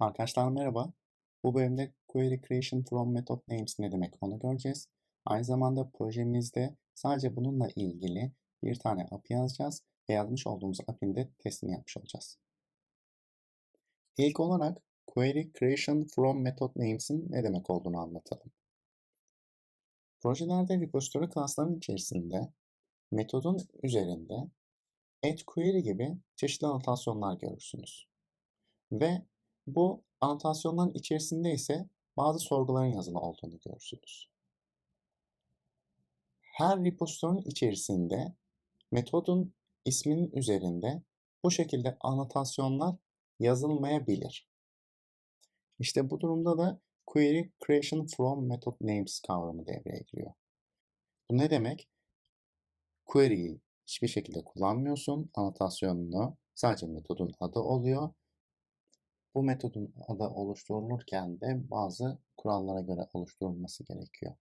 Arkadaşlar merhaba. Bu bölümde Query Creation from Method Names ne demek onu göreceğiz. Aynı zamanda projemizde sadece bununla ilgili bir tane API yazacağız ve yazmış olduğumuz API'nin de testini yapmış olacağız. İlk olarak Query Creation from Method Names'in ne demek olduğunu anlatalım. Projelerde repository klasların içerisinde metodun üzerinde add query gibi çeşitli anotasyonlar görürsünüz. Ve bu anotasyonların içerisinde ise bazı sorguların yazılı olduğunu görürsünüz. Her repozitorinin içerisinde metodun isminin üzerinde bu şekilde anotasyonlar yazılmayabilir. İşte bu durumda da query creation from method names kavramı devreye giriyor. Bu ne demek? Query'yi hiçbir şekilde kullanmıyorsun. Anotasyonunu sadece metodun adı oluyor bu metodun adı oluşturulurken de bazı kurallara göre oluşturulması gerekiyor.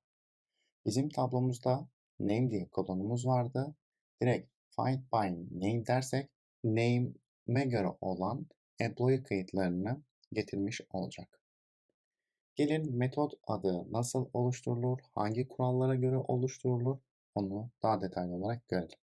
Bizim tablomuzda name diye kolonumuz vardı. Direkt find by name dersek name'e göre olan employee kayıtlarını getirmiş olacak. Gelin metot adı nasıl oluşturulur, hangi kurallara göre oluşturulur onu daha detaylı olarak görelim.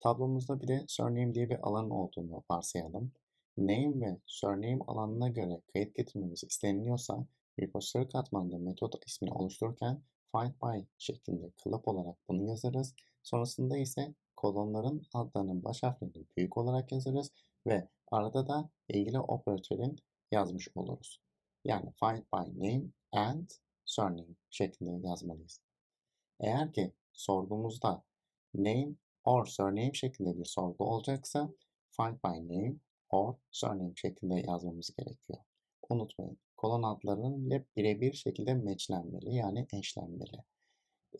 Tablomuzda bir de surname diye bir alan olduğunu varsayalım name ve surname alanına göre kayıt getirmemiz isteniliyorsa repository katmanında metot ismini oluştururken find by şeklinde kalıp olarak bunu yazarız. Sonrasında ise kolonların adlarının baş harflerini büyük olarak yazarız ve arada da ilgili operatörün yazmış oluruz. Yani find by name and surname şeklinde yazmalıyız. Eğer ki sorgumuzda name or surname şeklinde bir sorgu olacaksa find by name or surname şeklinde yazmamız gerekiyor. Unutmayın kolon adlarının ile birebir şekilde matchlenmeli yani eşlenmeli.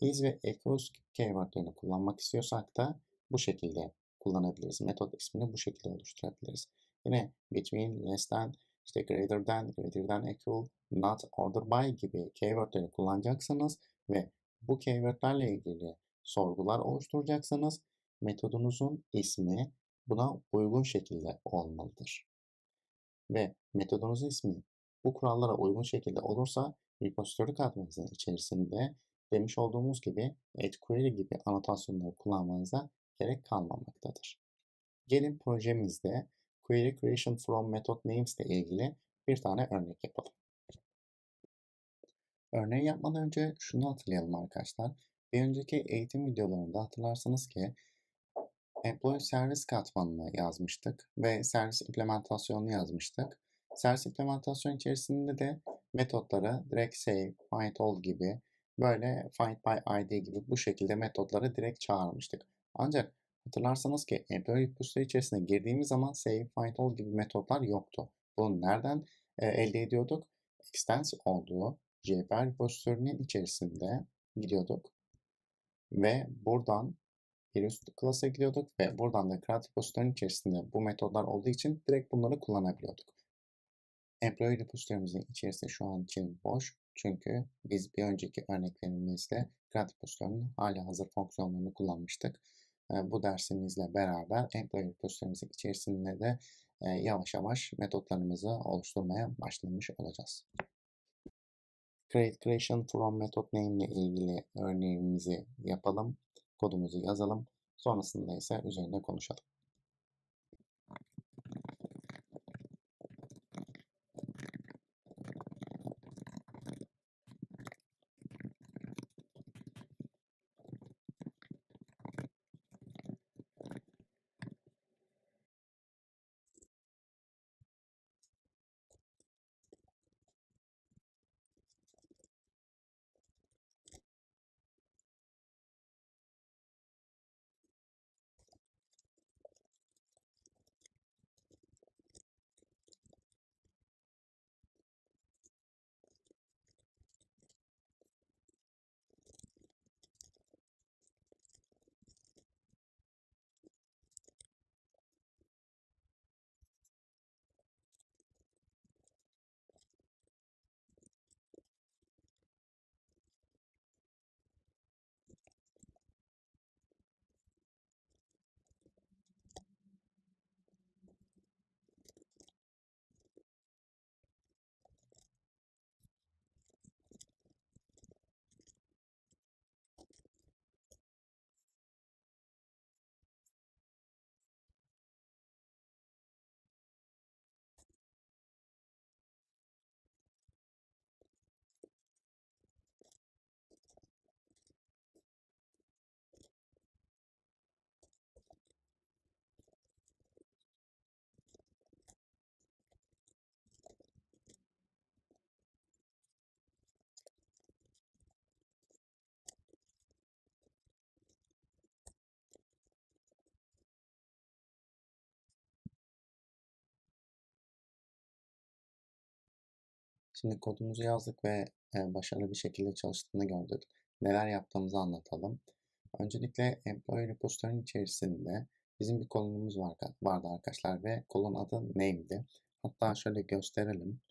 Is ve echoes keywordlerini kullanmak istiyorsak da bu şekilde kullanabiliriz. Metot ismini bu şekilde oluşturabiliriz. Yine between, less than, işte greater than, greater than equal, not, order by gibi keywordleri kullanacaksanız ve bu keywordlerle ilgili sorgular oluşturacaksanız metodunuzun ismi buna uygun şekilde olmalıdır. Ve metodunuzun ismi bu kurallara uygun şekilde olursa repository katmanızın içerisinde demiş olduğumuz gibi query gibi anotasyonları kullanmanıza gerek kalmamaktadır. Gelin projemizde query creation from method names ile ilgili bir tane örnek yapalım. Örneği yapmadan önce şunu hatırlayalım arkadaşlar. Bir önceki eğitim videolarında hatırlarsanız ki Employee servis katmanını yazmıştık ve servis implementasyonunu yazmıştık. Servis implementasyon içerisinde de metotları direkt save, find all gibi böyle find by id gibi bu şekilde metotları direkt çağırmıştık. Ancak hatırlarsanız ki employee repository içerisine girdiğimiz zaman save, find all gibi metotlar yoktu. Bunu nereden e, elde ediyorduk? Extens olduğu JPL repository'nin içerisinde gidiyorduk ve buradan üst klasa gidiyorduk ve buradan da create repository'nin içerisinde bu metodlar olduğu için direkt bunları kullanabiliyorduk. Employee repository'imizin içerisinde şu an için boş. Çünkü biz bir önceki örneklerimizde create repository'nin hala hazır fonksiyonlarını kullanmıştık. Ee, bu dersimizle beraber employee repository'imizin içerisinde de e, yavaş yavaş metotlarımızı oluşturmaya başlamış olacağız. Create creation from method name ile ilgili örneğimizi yapalım kodumuzu yazalım. Sonrasında ise üzerinde konuşalım. Şimdi kodumuzu yazdık ve e, başarılı bir şekilde çalıştığını gördük. Neler yaptığımızı anlatalım. Öncelikle employee repository'nin içerisinde bizim bir kolonumuz var, vardı arkadaşlar ve kolon adı name'di. Hatta şöyle gösterelim.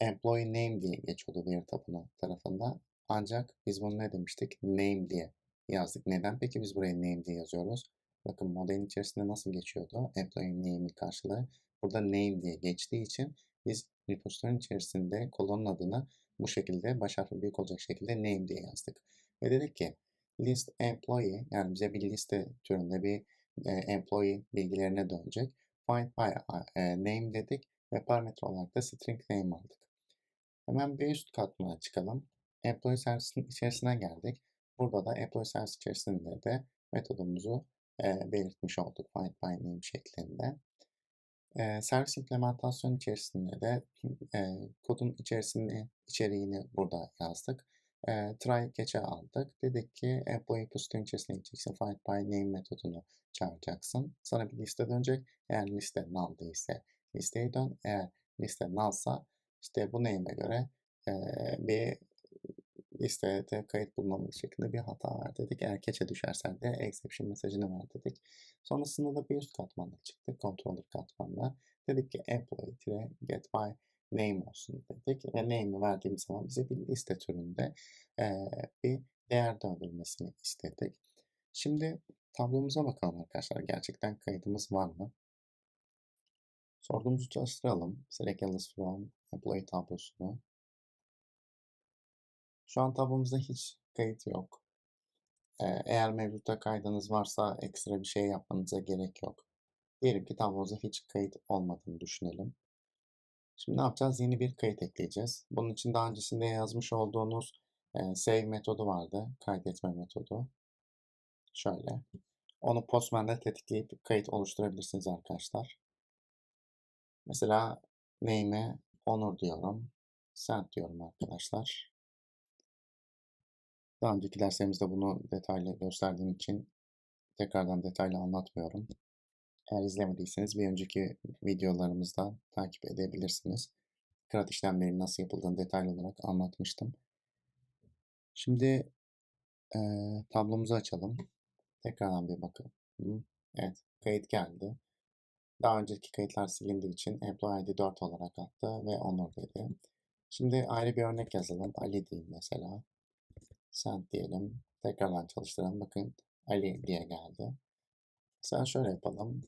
employee name diye geçiyordu veri tabanı tarafında. Ancak biz bunu ne demiştik? Name diye yazdık. Neden peki biz buraya name diye yazıyoruz? Bakın modelin içerisinde nasıl geçiyordu? Employee name'in karşılığı. Burada name diye geçtiği için biz repository'nin içerisinde kolonun adını bu şekilde baş harfi büyük olacak şekilde name diye yazdık. Ve dedik ki list employee yani bize bir liste türünde bir e, employee bilgilerine dönecek. Find by e, name dedik ve parametre olarak da string name aldık. Hemen bir üst katmana çıkalım. Employee Service'in içerisine geldik. Burada da Employee Service içerisinde de metodumuzu e, belirtmiş olduk find by name şeklinde. E, servis implementasyon içerisinde de e, kodun içerisini, içeriğini burada yazdık. E, try geçe aldık. Dedik ki employee position içerisine gideceksin. Find by name metodunu çağıracaksın. Sana bir liste dönecek. Eğer liste null değilse listeye dön. Eğer liste nullsa işte bu name'e göre e, bir listede kayıt bulunamadığı şeklinde bir hata var dedik. Eğer keçe düşersen de exception mesajını ver dedik. Sonrasında da bir üst katmanla çıktık. Controller katmanla. Dedik ki employee get by name olsun dedik. Ve name'i verdiğimiz zaman bize bir liste türünde e, bir değer döndürmesini istedik. Şimdi tablomuza bakalım arkadaşlar. Gerçekten kaydımız var mı? Sorgumuzu çalıştıralım. Select from Employee tablosunu. Şu an tablomuzda hiç kayıt yok. Eğer mevcutta kaydınız varsa ekstra bir şey yapmanıza gerek yok. Diyelim ki tablomuzda hiç kayıt olmadığını düşünelim. Şimdi ne yapacağız? Yeni bir kayıt ekleyeceğiz. Bunun için daha öncesinde yazmış olduğunuz save metodu vardı. Kaydetme metodu. Şöyle. Onu Postman'da tetikleyip kayıt oluşturabilirsiniz arkadaşlar. Mesela name'e Onur diyorum. Send diyorum arkadaşlar. Daha önceki derslerimizde bunu detaylı gösterdiğim için tekrardan detaylı anlatmıyorum. Eğer izlemediyseniz bir önceki videolarımızda takip edebilirsiniz. Kırat işlemlerinin nasıl yapıldığını detaylı olarak anlatmıştım. Şimdi e, tablomuzu açalım. Tekrardan bir bakalım. Evet, kayıt geldi. Daha önceki kayıtlar silindiği için employee ID 4 olarak attı ve Onur dedi. Şimdi ayrı bir örnek yazalım. Ali diyeyim mesela. Send diyelim. Tekrardan çalıştıralım. Bakın Ali diye geldi. Mesela şöyle yapalım.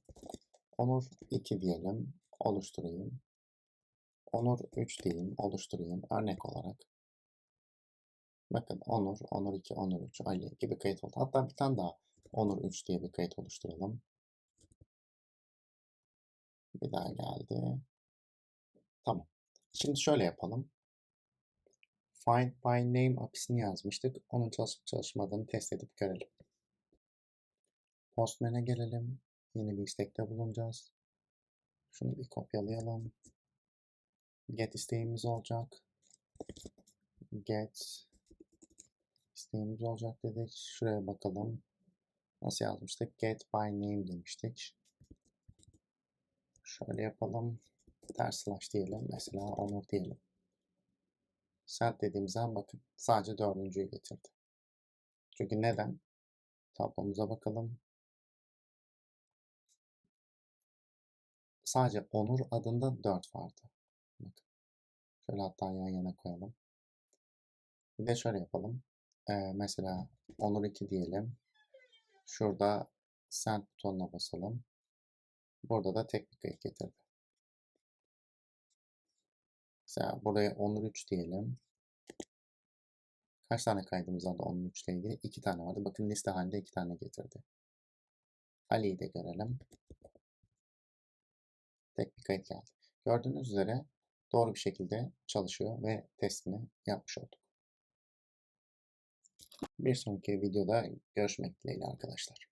Onur 2 diyelim. Oluşturayım. Onur 3 diyeyim. Oluşturayım. Örnek olarak. Bakın Onur, Onur 2, Onur 3, Ali gibi kayıt oldu. Hatta bir tane daha Onur 3 diye bir kayıt oluşturalım. Bir daha geldi. Tamam. Şimdi şöyle yapalım. Find by name apisini yazmıştık. Onun çalışıp çalışmadığını test edip görelim. Postman'e gelelim. Yeni bir istekte bulunacağız. Şunu bir kopyalayalım. Get isteğimiz olacak. Get isteğimiz olacak dedik. Şuraya bakalım. Nasıl yazmıştık? Get by name demiştik. Şöyle yapalım. Ters slash diyelim. Mesela Onur diyelim. Set dediğimiz bakın sadece dördüncüyü getirdi. Çünkü neden? Tablomuza bakalım. Sadece Onur adında 4 vardı. Bakın. Şöyle hatta yan yana koyalım. Bir de şöyle yapalım. Ee, mesela Onur 2 diyelim. Şurada send butonuna basalım. Burada da tek bir kayıt getirdi. Mesela buraya Onur 3 diyelim. Kaç tane kaydımız vardı Onur 3 ile ilgili? 2 tane vardı. Bakın liste halinde 2 tane getirdi. Ali'yi de görelim. Tek bir kayıt geldi. Gördüğünüz üzere doğru bir şekilde çalışıyor ve testini yapmış olduk. Bir sonraki videoda görüşmek dileğiyle arkadaşlar.